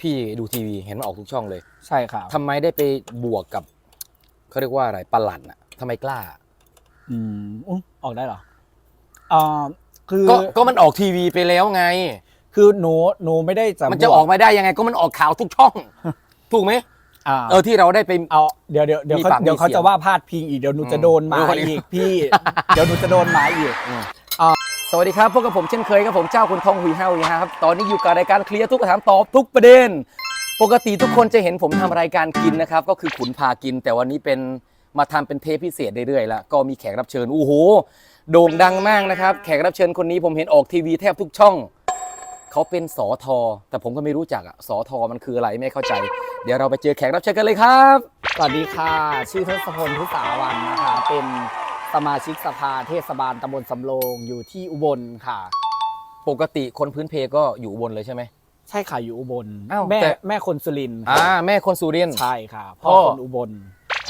พี่ดูทีวีเห็นมันออกทุกช่องเลยใช่ครับทำไมได้ไปบวกกับเขาเรียกว่าอะไรปลาหลัดน่ะทำไมกล้า อืมอุ๊ยออกได้เหรออ่าคือก็ก็มันออกทีวีไปแล้วไง คือหนูหนูไม่ได้จะมันจะออกมาได้ยังไงก็มันออกข่าวทุกช่อง ถูกไหมอ่า เออที่เราได้ไป เอาเดี๋ยวเดี๋ยวเดี๋ยวมีเขาปากมีเดี๋ยวเขาเสียงจะว่าพาดพิงอีกเดี๋ยวหนูจะโดนหมาอืมอีกพี่ เดี๋ยวหนูจะโดนหมาอีก สวัสดีครับพบกับผมเช่นเคยครับผมเจ้าคุณทองหุยเฮาหุยฮาครับตอนนี้อยู่กับรายการเคลียร์ทุกคำถามตอบทุกประเด็น ปกติทุกคนจะเห็นผมทำรายการกินนะครับ ก็คือขุนพากิน แต่วันนี้เป็นมาทำเป็นเทปพิเศษเรื่อยๆแล้วก็มีแขกรับเชิญโอ้โหโด่งดังมากนะครับ แขกรับเชิญคนนี้ผมเห็นออกทีวีแทบทุกช่องเขาเป็นสอทอแต่ผมก็ไม่รู้จักอะสอทอมันคืออะไรไม่เข้าใจ เดี๋ยวเราไปเจอแขกรับเชิญกันเลยครับ สวัสดีค่ะ ชื่อทศพลพุสาวันนะคะเป็น สมาชิกสภาเทศบาลตำบลสำโรงอยู่ที่อุบลค่ะ ปกติคนพื้นเพก็อยู่อุบนเลยใช่ไหม ใช่ค่ะอยู่อุบลอ้าวแม่แต่ แม่คนสุรินทร์อ่าแม่คนสุรินทร์ ใช่ค่ะพ่พ่ออคนอุบล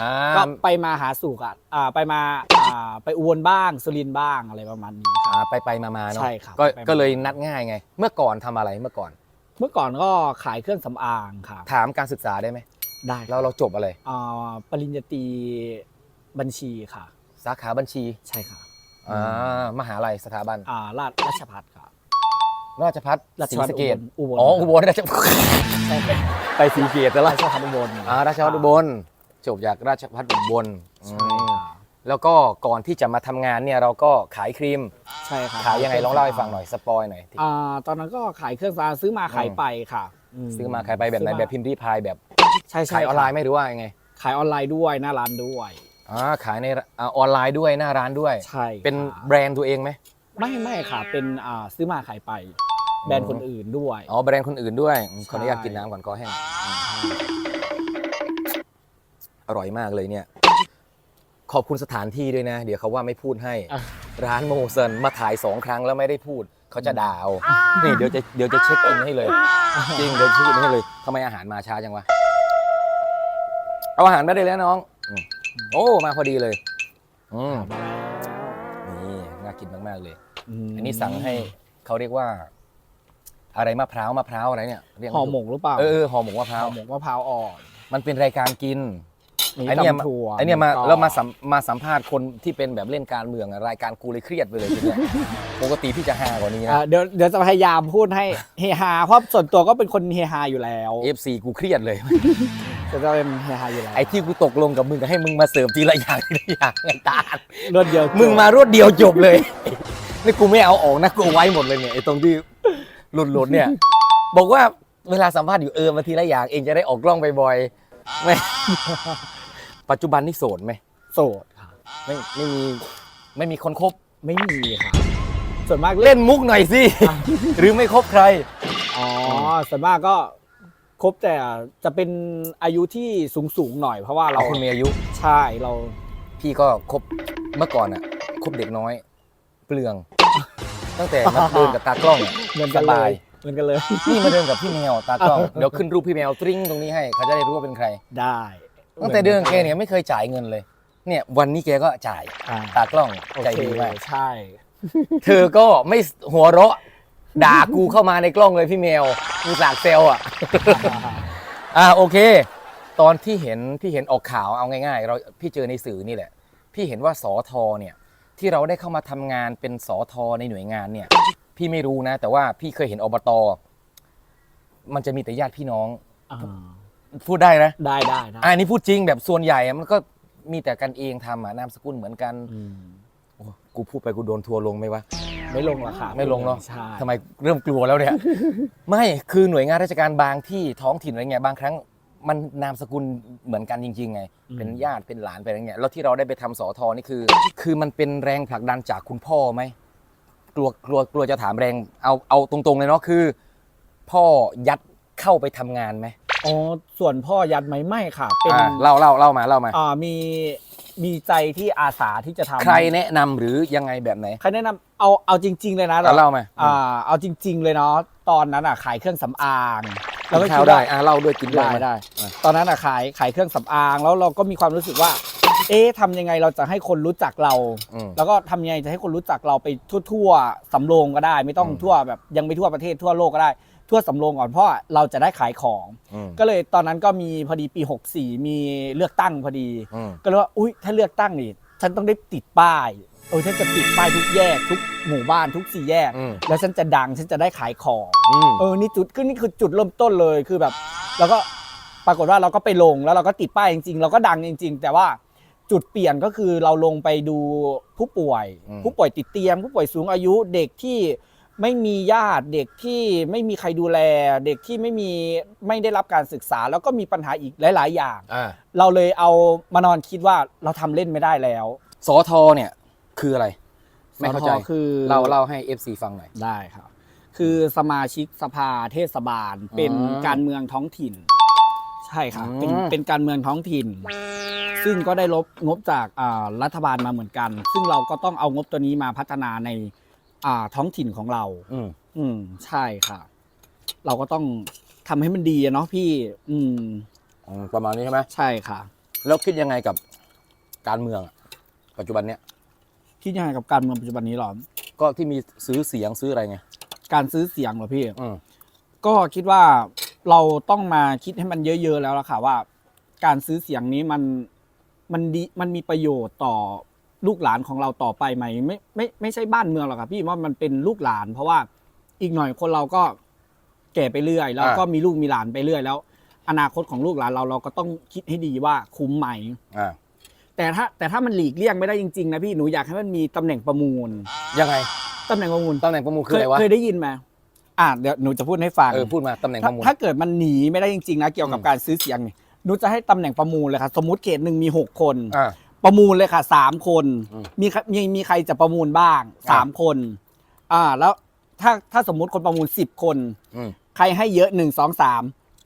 อ่าก็ไปมาหาสู่กันอ่าไปมาอ่าไปอุบลบ้างสุรินทร์บ้างอะไรประมาณนี้ค่ะ อ่าไปไปมามาเนาะใช่ครับก็ไปมา ก็เลยนัดง่ายไง เมื่อก่อนทำอะไรเมื่อก่อน เมื่อก่อนก็ขายเครื่องสำอางค่ะถามการศึกษาได้ไหมได้เราเราจบอะไร อ่าปริญญาตรีบัญชีค่ะ สาขาบัญชีใช่ค่ะอ่ามหาลัยสถาบันอ่าราชราชพัฒค่ะราชพัฒราชศรีภัฏสะเกดอุบลอ๋ออุอุบบลลราชใช่ค่ะไปศรีสะเกดแต่ละราชพัฒอุบลอ่าราชพัฒอุบลจบจากราชพัฒอุบลอืใช่มค่ะแล้วก็ก่อนที่จะมาทำงานเนี่ยเราก็ขายครีมใช่ค่ะขายยังไงลองเล่าให้ฟังหน่อยสปอยหน่อยอ่าตอนนั้นก็ขายเครื่องสำอางซื้อมาขายไปค่ะ ซื้อมาขายไปแบบไหนซื้อแบบพิมพ์รีพายแบบใช่ใช่ขายออนไลน์ไหค่ะมหรือว่ายังไง ขายออนไลน์ด้วยหน้าร้านด้วย อ่าขายในอ่าออนไลน์ด้วยหน้าร้านด้วย ใช่เป็นค่ะแบรนด์ตัวเองไหมไม่ไม่ค่ะ เป็นอ่าซื้อมาขายไป แบรนด์คนอื่นด้วยอ๋อแบรนด์คนอื่นด้วยอืมขออนุญาตใช่กินน้ำก่อนคอแห้งอร่อยมากเลยเนี่ย ขอบคุณสถานที่ด้วยนะ เดี๋ยวเขาว่าไม่พูดให้อะร้านโมเซนมาถ่ายสองครั้งแล้วไม่ได้พูด เขาจะด่าเอานี่เดี๋ยวจะเดี๋ยวจะเช็คอินให้เลย จริงเดี๋ยวเช็คอินให้เลยทำไมอาหารมาช้าจังวะ เอาอาหารมาได้แล้วน้องอืม โอ้ มาพอดีเลย อืมมาแล้วนี่น่ากินมากๆเลยมอันนี้สั่งให้เขาเรียกว่า อะไรมะพร้าวมะพร้าวอะไรเนี่ยเรียกห่อไถูหมกหรือเปล่าเออเออห่อหมกมะพร้าวห่อหมกมะพร้าวอ่อน มันเป็นรายการกินมีไอเนี่ยตำถั่วไอเนี่ยมาก็แล้วมาสัมมาสัมภาษณ์คนที่เป็นแบบเล่นการเมืองอะรายการกูเลยเครียดไปเลยทีเนี้ยปกติพี่จะฮากว่านี้อ่านะเดี๋ยวเดี๋ยวจะพยายามพูดให้เฮฮาเพราะส่วนตัวก็เป็นคนเฮฮาอยู่แล้วเอฟซีกูเครียดเลย จะจะเป็นเฮฮาอยู่แล้วไอที่กูตกลงกับมึงก็ให้มึงมาเสิร์ฟทีละอย่างทีละอย่างไอ้ตาลรวดเดียวจบมึงมารวดเดียวจบเลย นี่กูไม่เอาออกนะกูเอาไว้หมดเลยเนี่ยไอ้ตรงที่หลุดหลุดๆเนี่ย บอกว่าเวลาสัมภาษณ์อยู่เออมาทีละอย่างเองจะได้ออกกล้องบ่อยๆไม่ปัจจุบันนี่โสดไหมโสดค่ะไม่ไม่มีไม่มีคนคบไม่มีค่ะส่วนมากเล่นเล่นมุกหน่อยสิหรือไม่คบใครอ๋อส่วนมากก็ ครบแต่จะเป็นอายุที่สูงสูงๆหน่อยเพราะว่าเราเราคนมีอายุ ใช่เรา พี่ก็คบเมื่อก่อนอะคบเด็กน้อย เปลือง ตั้งแต่มาเดินกับตากล้องอะเหมือนสกันเลบายยเหมือนกันเลย นี่มาเดินกับพี่แมวตากล้องเดี๋ยวขึ้นรูปพี่แมวตริ้งตรงนี้ให้เขาจะได้รู้ว่าเป็นใคร ได้ตั้งแต่เดินกับแกเนี่ยไม่เคยจ่ายเงินเลย เนี่ยวันนี้แกก็จ่ายอ่าตากล้องโอใจเคดีมาก ใช่ เธอก็ไม่หัวเราะ ด่ากูเข้ามาในกล้องเลยพี่แมวกูสากเซลอะ อ่าโอเค ตอนที่เห็นพี่เห็นออกข่าวเอาง่าย ๆ เราพี่เจอในสื่อนี่แหละ พี่เห็นว่าสอทอเนี่ย ที่เราได้เข้ามาทำงานเป็นสอทอในหน่วยงานเนี่ย พี่ไม่รู้นะ แต่ว่าพี่เคยเห็นอบต มันจะมีแต่ญาติพี่น้อง อ่าพูดได้นะ ได้ได้ได้อันนี้พูดจริงแบบส่วนใหญ่อะมันก็มีแต่กันเองทำอะนามสกุลเหมือนกัน อืม โอ้กูพูดไปกูโดนทัวร์ลงไหมวะ ไม่ลงหรอกค่ะไม่ลงเนาะใช่ทำไมเริ่มกลัวแล้วเนี่ย ไม่คือหน่วยงานราชการบางที่ท้องถิ่นอะไรเงี้ยบางครั้งมันนามสกุลเหมือนกันจริงๆไง เป็นญาติเป็นหลานเป็นอะไรเงี้ยแล้วที่เราได้ไปทำสอทอนี่คือ คือมันเป็นแรงผลักดันจากคุณพ่อไหมกลัวกลัวกลัวจะถามแรงเอาเอาตรงๆเลยเนาะคือ พ่อยัดเข้าไปทำงานไหมอ๋อส่วนพ่อยัดไหมไม่ค่ะ เป็นอ่าเล่าเล่าเล่ามาเล่ามา อ่ามี มีใจที่อาสาที่จะทำใครแนะนำหรือยังไงแบบไหนใครแนะนำเอาเอาจริง ๆ เลยนะเอาเล่ามาอ่าเอาจริง ๆ เลยเนาะตอนนั้นอะขายเครื่องสำอางแล้วก็คิข้าวว่าได้อ่าเล่าด้วยกินด้วยได้ มาได้ตอนนั้นอะขายขายเครื่องสำอางแล้วเราก็มีความรู้สึกว่า เอ๊ะทำยังไงเราจะให้คนรู้จักเรา อืม แล้วก็ทำยังไงจะให้คนรู้จักเราไปทั่วๆสำโรงก็ได้ ไม่ต้องอืม ทั่วแบบยังไม่ทั่วประเทศทั่วโลกก็ได้ ทั่วสำโรงก่อนเพราะเราจะได้ขายของ อืม ก็เลยตอนนั้นก็มีพอดีปี 64 มีเลือกตั้งพอดี อืม ก็เลยว่าอุ้ยถ้าเลือกตั้งนี่ฉันต้องได้ติดป้ายเออฉันจะติดป้ายทุกแยก ทุกหมู่บ้านทุกสี่แยก อืม แล้วฉันจะดังฉันจะได้ขายของ อืม เออ นี่จุดก็นี่คือจุดเริ่มต้นเลย คือแบบ แล้วก็ปรากฏว่าเราก็ไปลง แล้วเราก็ติดป้ายจริงๆ เราก็ดังจริง ๆ แต่ว่าจุดเปลี่ยนก็คือเราลงไปดูผู้ป่วย อืม ผู้ป่วยติดเตียง ผู้ป่วยสูงอายุ เด็กที่ ไม่มีญาติเด็กที่ไม่มีใครดูแล เด็กที่ไม่มีไม่ได้รับการศึกษา แล้วก็มีปัญหาอีกหลาย ๆ อย่าง อ่าเราเลยเอามานอนคิดว่าเราทำเล่นไม่ได้แล้วสอทอเนี่ยคืออะไร ไม่เข้าใจสทคือเล่าเล่าให้ FC ฟังหน่อย ได้ครับ คือสมาชิกสภาเทศบาลเป็นอืมการเมืองท้องถิ่น ใช่ครับเป็นอืม เป็นการเมืองท้องถิ่น ซึ่งก็ได้ลบงบจากอ่ารัฐบาลมาเหมือนกัน ซึ่งเราก็ต้องเอางบตัวนี้มาพัฒนาใน อ่าท้องถิ่นของเรา อืมอืมใช่ค่ะ เราก็ต้องทำให้มันดีอะเนาะพี่ อืม อืมประมาณนี้ใช่ไหมใช่ค่ะ แล้วคิดยังไงกับการเมืองอะปัจจุบันเนี้ยคิดยังไงกับการเมืองปัจจุบันนี้หรอ ก็ที่มีซื้อเสียงซื้ออะไรไงการซื้อเสียงเหรอพี่ อืมก็คิดว่าเราต้องมาคิดให้มันเยอะ ๆ แล้วล่ะค่ะว่า การซื้อเสียงนี้มันมันดีมันมีประโยชน์ต่อ ลูกหลานของเราต่อไปไหมไม่ไม่ไม่ใช่บ้านเมืองหรอกครับพี่ว่ามันเป็นลูกหลาน เพราะว่าอีกหน่อยคนเราก็แก่ไปเรื่อย แล้วก็มีลูกมีหลานไปเรื่อยแล้ว อนาคตของลูกหลานเราเราก็ต้องคิดให้ดีว่าคุ้มไหมอ่าแต่ถ้าแต่ถ้ามันหลีกเลี่ยงไม่ได้จริงๆนะพี่หนูอยากให้มันมีตำแหน่งประมูลยังไงตำแหน่งประมูลตำแหน่งประมูลเคคืออะยไรวะเคยได้ยินไหมอ่าเดี๋ยวหนูจะพูดให้ฟังเออพูดมาตำแหน่งปถ้าระมูลถ้าเกิดมันหนีไม่ได้จริงๆนะเกี่ยวกับอืมการซื้อเสียงเนี่ยหนูจะให้ตำแหน่งประมูลเลยค่ะสมมติเขตหนึ่งมีหกคนอ่า ประมูลเลยค่ะสามคนอืม มีใครมีมีใครจะประมูลบ้างสามคน อ่า แล้วถ้าถ้าสมมุติคนประมูลสิบคน อืมใครให้เยอะหนึ่งสองสาม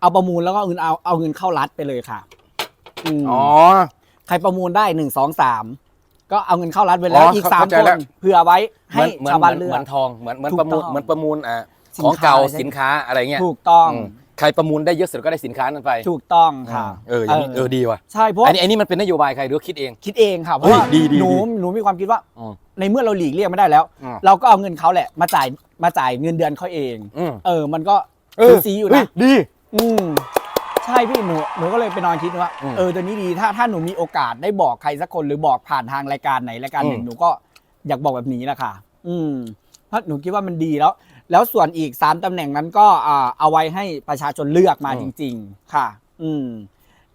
เอาประมูลแล้วก็เอาเงินเอาเอาเงินเข้ารัฐไปเลยค่ะอืมอ๋อ ใครประมูลได้หนึ่งสองสามก็เอาเงินเข้ารัฐไปแล้วอ๋ออีกเข้าสามเข้าใจคนแล้วเผื่อไว้เหมืให้อนเหมือนชาวเหบ้านมือนเลือเหมืกอนทองเหมือนเหมือนถูกประมูลต้องเหมือนประมูลอ่าสินของค้าเก่าใช่ สินค้าอะไรเงี้ย ถูกต้อง อืม ใครประมูลได้เยอะสุดก็ได้สินค้านั้นไปถูกต้องค่ะเอออย่างนี้เออดีว่ะใช่เพราะอันนี้อันนี้มันเป็นนโยบายใครหรือว่าคิดเอง คิดเองค่ะเพเฮ้ราะยว่าดีดีหนูดีหนูมีความคิดว่า อืม ในเมื่อเราหลีกเลี่ยงไม่ได้แล้ว อืม เราก็เอาเงินเขาแหละมาจ่ายมาจ่ายเงินเดือนเขาเอง อืมเออ มันก็เออซีอยู่เฮ้นะ ดี อืมใช่พี่หนูหนูก็เลยไปนอนคิดว่าอืมเออตัวนี้ดีถ้าถ้าหนูมีโอกาสได้บอกใครสักคนหรือบอกผ่านทางรายการไหนรายการหนึ่งอืมหนูก็อยากบอกแบบนี้แหละค่ะ อืมเพราะหนูคิดว่ามันดีแล้ว แล้วส่วนอีกสามตำแหน่งนั้นก็อ่าเอาไว้ให้ประชาชนเลือกมาจริง ๆ ค่ะ อืม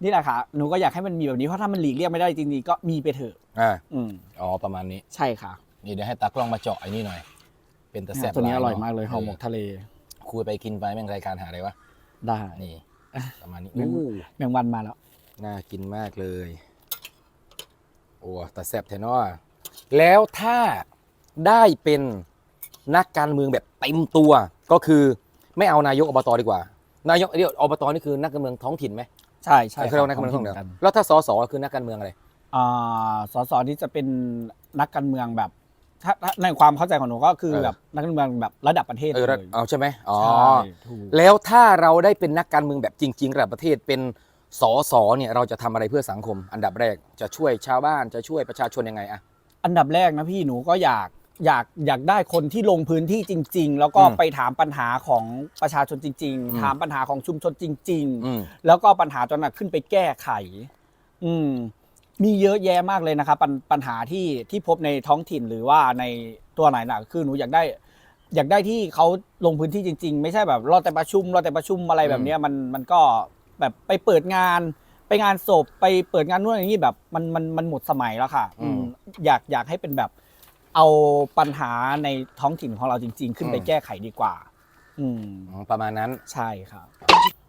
นี่แหละค่ะหนูก็อยากให้มันมีแบบนี้เพราะถ้ามันหลีกเลี่ยงไม่ได้จริงๆก็มีไปเถอะอ่าอืมอ๋อประมาณนี้ใช่ค่ะ นี่เดี๋ยวให้ตากล้องมาเจาะไอ้นี่หน่อย เป็นตะแซ่บตัวนี้อหร่อยนะมากเลยห่อหมกทะเล คุยไปกินไปแม่งรายการหาอะไรวะได้นี่ประมาณนี้อืมอู้แมงวันมาแล้ว น่ากินมากเลย โอ้ตะแซ่บแทนอแล้วถ้าได้เป็น นักการเมืองแบบเต็มตัวก็คือไม่เอานายกอบตดีกว่า นายกเรียกอบตนี่คือนักการเมืองท้องถิ่นไหมใช่ใช่เขาเรียกว่านักการเมืองท้องถิ่นกันแล้วถ้าสสคือนักการเมืองอะไรอ่าสสนี่จะเป็นนักการเมืองแบบถ้าถ้าในความเข้าใจของหนูก็คือเออแบบนักการเมืองแบบระดับประเทศเออเลยเอาใช่ไหมอ๋อใช่ถูกแล้วถ้าเราได้เป็นนักการเมืองแบบจริง ๆ ระดับประเทศเป็นสสเนี่ยเราจะทำอะไรเพื่อสังคม อันดับแรกจะช่วยชาวบ้านจะช่วยประชาชนยังไงอะอันดับแรกนะพี่หนูก็อยาก อยากอยากได้คนที่ลงพื้นที่จริง ๆ แล้วก็อืมไปถามปัญหาของประชาชนจริงอืมๆถามปัญหาของชุมชนจริงอืมๆแล้วก็ปัญหาตอนนั้นขึ้นไปแก้ไข อืมมีเยอะแยะมากเลยนะครับปัญปัญหาที่ที่พบในท้องถิ่นหรือว่าในตัวไหนน่ะคือหนูอยากได้ อยากได้ที่เขาลงพื้นที่จริง ๆ ไม่ใช่แบบรอแต่ประชุมรอแต่ประชุมอะไรแบบเนี้ยมันมันก็แบบไปเปิดงานไปงานศพไปเปิดงานนู่นอย่างนี้แบบมันมันมันหมดสมัยแล้วค่ะอืมอืมอยากอยากให้เป็นแบบ เอาปัญหาในท้องถิ่นของเราจริง ๆ ขึ้นไปอืมแก้ไขดีกว่า อืมอ๋อประมาณนั้น ใช่ครับ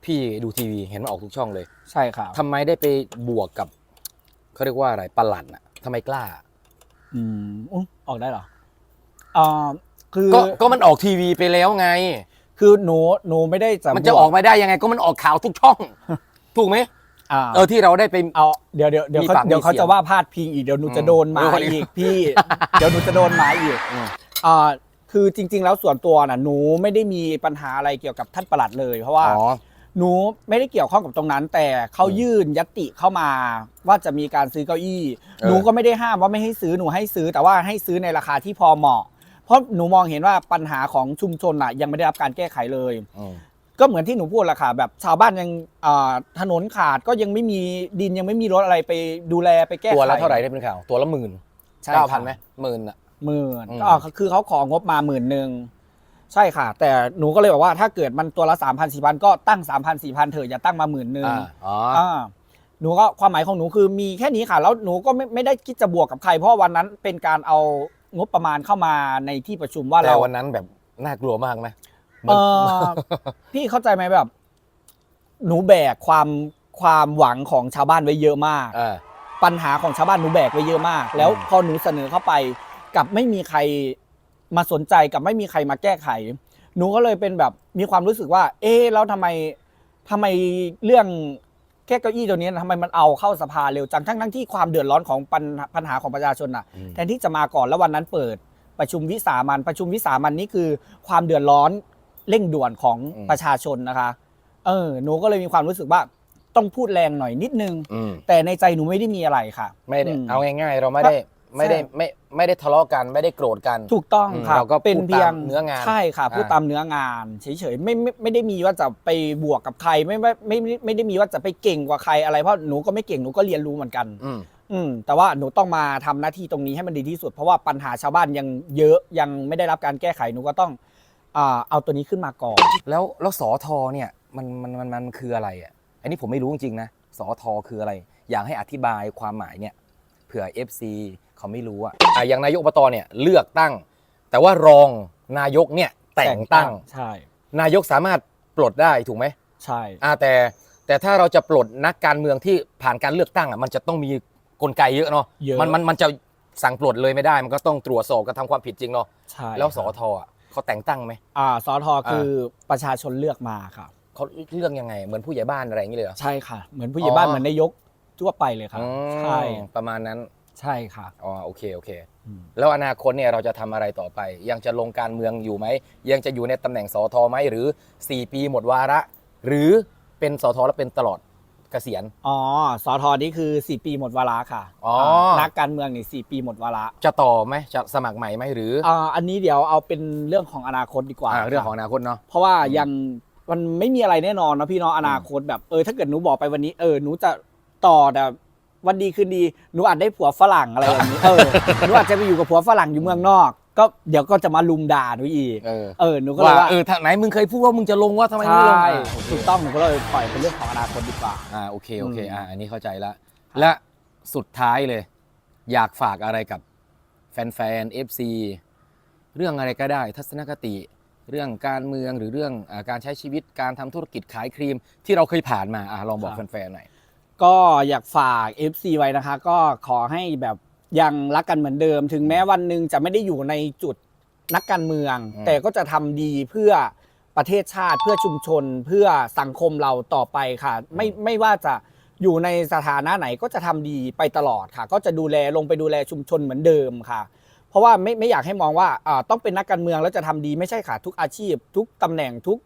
พี่ดูทีวีเห็นมันออกทุกช่องเลยใช่ครับทำไมได้ไปบวกกับเขาเรียกว่าอะไรประหลัดน่ะทำไมกล้า อืมอุ๊ยออกได้เหรออ่าคือก็ก็มันออกทีวีไปแล้วไง คือหนูหนูไม่ได้จะมันจะออกมาได้ยังไงก็มันออกข่าวทุกช่อง ถูกไหม อ่า เออที่เราได้ไป เอาเดี๋ยวเดี๋ยวเดี๋ยวมีเขาปากมีเดี๋ยวเขาเสียงจะว่าพาดพิงอีกเดี๋ยวหนูจะอืมโดนหมาเออคนนี้อีกพี่ เดี๋ยวหนูจะโดนหมาอีกอืม อ่าคือจริง ๆ แล้วส่วนตัวน่ะหนูไม่ได้มีปัญหาอะไรเกี่ยวกับท่านประหลัดเลย เพราะว่า อ๋อ หนูไม่ได้เกี่ยวข้องกับตรงนั้น แต่เขาอืมยื่นยติเข้ามาว่าจะมีการซื้อเก้าอี้ เออ หนูก็ไม่ได้ห้ามว่าไม่ให้ซื้อหนูให้ซื้อแต่ว่าให้ซื้อในราคาที่พอเหมาะพราะหนูมองเห็นว่าปัญหาของชุมชนอะยังไม่ได้รับการแก้ไขเลย อืม ก็เหมือนที่หนูพูดแหละค่ะแบบชาวบ้านยังอ่าถนนขาดก็ยังไม่มีดินยังไม่มีรถอะไรไปดูแลไปแก้ไขตัวละเท่าไหร่ได้เป็นข่าว ตัวละหมื่นใช่เก้าค่ะพันไหมหมื่นอะ หมื่นอืม ก็คือเขาของบมาหมื่นหนึ่งใช่ค่ะ แต่หนูก็เลยบอกว่าถ้าเกิดมันตัวละสามพันสี่พันก็ตั้งสามพันสี่พันเถอะอย่าตั้งมาหมื่นหนึ่งอ่าอ๋ออ่าหนูก็ความหมายของหนูคือมีแค่นี้ค่ะ แล้วหนูก็ไม่ไม่ได้คิดจะบวกกับใคร เพราะวันนั้นเป็นการเอางบประมาณเข้ามาในที่ประชุมว่าแต่เรา วันนั้นแบบน่ากลัวมากไหม เออพี่เข้าใจไหมแบบ หนูแบกความความหวังของชาวบ้านไว้เยอะมากอ่าปัญหาของชาวบ้านหนูแบกไว้เยอะมาก แล้วอืม พอหนูเสนอเข้าไปกับไม่มีใครมาสนใจกับไม่มีใครมาแก้ไข หนูก็เลยเป็นแบบมีความรู้สึกว่า เอ๊ะแล้วทำไมทำไมเรื่องแก้เก้าอี้ตัวนี้ทำไมมันเอาเข้าสภาเร็วจังทั้งทั้งที่ความเดือดร้อนของปัญหาปัญหาของประชาชนน่ะ อืม แทนที่จะมาก่อนแล้ววันนั้นเปิดประชุมวิสามันประชุมวิสามันนี่คือความเดือดร้อน เร่งด่วนของอืม ประชาชนนะคะ เออ หนูก็เลยมีความรู้สึกว่าต้องพูดแรงหน่อยนิดนึง อืมแต่ในใจหนูไม่ได้มีอะไรค่ะ ไม่ได้อืมเอาง่ายๆ เราไม่ได้ไม่ได้ใช่ ไม่ไม่ได้ทะเลาะกันไม่ได้โกรธกัน ถูกต้องอืมค่ะเราก็เป็นพูดเพียงตามเนื้องานใช่ค่ะอ่าพูดตามเนื้องานเฉยๆไม่ไม่ไม่ได้มีว่าจะไปบวกกับใครไม่ไม่ไม่ไม่ไม่ได้มีว่าจะไปเก่งกว่าใครอะไรเพราะหนูก็ไม่เก่งหนูก็เรียนรู้เหมือนกัน อืม อืมแต่ว่าหนูต้องมาทำหน้าที่ตรงนี้ให้มันดีที่สุด เพราะว่าปัญหาชาวบ้านยังเยอะยังไม่ได้รับการแก้ไขหนูก็ต้องอ่า เอาตัวนี้ขึ้นมาก่อน แล้วแล้วสอทอเนี่ยมันมันมันมันคืออะไรอะอันนี้ผมไม่รู้จริงๆนะสอทอคืออะไร อยากให้อธิบายความหมายเนี่ยเผื่อ FC เขาไม่รู้อะอะอย่างนายกอบตเนี่ยเลือกตั้ง แต่ว่ารองนายกเนี่ยแต่งตั้ง ใช่ นายกสามารถปลดได้ถูกไหมใช่อ่าแต่แต่ถ้าเราจะปลดนักการเมืองที่ผ่านการเลือกตั้งอะมันจะต้องมีกลไกเยอะเนาะเยอะ มันมันมันจะสั่งปลดเลยไม่ได้ มันก็ต้องตรวจสอบกระทำความผิดจริงเนาะใช่แล้วสอทอะ เขาแต่งตั้งไหม อ่าสอทอคือประชาชนเลือกมาค่ะเขาเลือกยังไง เหมือนผู้ใหญ่บ้านอะไรอย่างนี้เลยเหรอ ใช่ค่ะ เหมือนผู้ใหญ่บ้านอ๋อ เหมือนนายกทั่วไปเลยค่ะอืมใช่ประมาณนั้นใช่ค่ะอ๋อโอเคโอเค อืมแล้วอนาคตเนี่ยเราจะทำอะไรต่อไป ยังจะลงการเมืองอยู่ไหม ยังจะอยู่ในตำแหน่งสอทอไหมหรือ 4 ปีหมดวาระ หรือเป็นสอทอแล้วเป็นตลอด เกษียณ อ๋อ สอทอนี่คือ 4 ปีหมดวาระค่ะอ๋อนักการเมืองนี่4ปีหมดวาระจะต่อไหมจะสมัครใหม่ไหมหรืออ่าอันนี้เดี๋ยวเอาเป็นเรื่องของอนาคตดีกว่าอ่าเรื่องค่ะของอนาคตเนาะ เพราะว่ายังมันไม่มีอะไรแน่นอนนะพี่เนาะอนาคตแบบเออถ้าเกิดหนูบอกไปวันนี้เออหนูจะต่อแต่วันดีคืนดีหนูอาจได้ผัวฝรั่งอะไรอย่างนี้เออหนูอาจจะไปอยู่กับผัวฝรั่งอยู่เมืองนอก ก็เดี๋ยวก็จะมาลุมด่าหนูอีกเออ เออหนูก็เลยว่าว่าเออถ้าไหนมึงเคยพูดว่ามึงจะลงว่าทำไมไม่ลงใช่อ่าถูกต้องหนูก็เลยปล่อยเป็นเรื่องของอนาคตดีกว่า อ่าโอเคโอเคอืม อ่าอันนี้เข้าใจละและสุดท้ายเลย อยากฝากอะไรกับแฟนๆ FC เรื่องอะไรก็ได้ ทัศนคติ เรื่องการเมืองหรือเรื่องอาการใช้ชีวิตการทำธุรกิจขายครีม ที่เราเคยผ่านมาอะลองบอกแฟนๆหน่อย ก็อยากฝาก FC ไว้นะคะ ก็ขอให้แบบ ยังรักกันเหมือนเดิม ถึงแม้วันหนึ่งจะไม่ได้อยู่ในจุดนักการเมืองอืมแต่ก็จะทำดีเพื่อประเทศชาติเพื่อชุมชนเพื่อสังคมเราต่อไปค่ะ ไม่ไม่ว่าจะอยู่ในสถานะไหนก็จะทำดีไปตลอดค่ะ ก็จะดูแลลงไปดูแลชุมชนเหมือนเดิมค่ะ เพราะว่าไม่ไม่อยากให้มองว่าอ่าต้องเป็นนักการเมืองแล้วจะทำดีไม่ใช่ค่ะทุกอาชีพ ทุกตำแหน่งทุก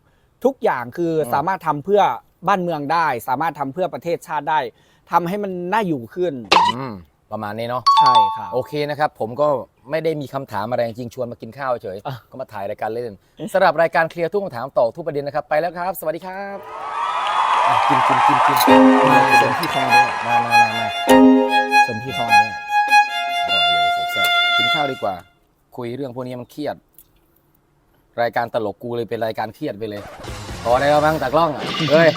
ทุกอย่างคืออม สามารถทำเพื่อบ้านเมืองได้ สามารถทำเพื่อประเทศชาติได้ทำให้มันน่าอยู่ขึ้น อืม ประมาณนี้เนาะใช่ค่ะโอเคนะครับ ผมก็ไม่ได้มีคำถามอะไรจริงๆชวนมากินข้าวเฉยอะ ก็มาถ่ายรายการเล่นสำหรับรายการเคลียร์ทุกคำถามตอบทุกประเด็นนะครับ ไปแล้วครับ สวัสดีครับอะกินกินกินกินมาเสริมพี่เข้ามาด้วยมามามามาเสริมพี่เข้ามาด้วยอร่อยเลยแซ่บๆกินข้าวดีกว่า คุยเรื่องพวกนี้มันเครียด รายการตลกกูเลยเป็นรายการเครียดไปเลยพอได้แล้วบ้างตากล้องอะเฮ้ย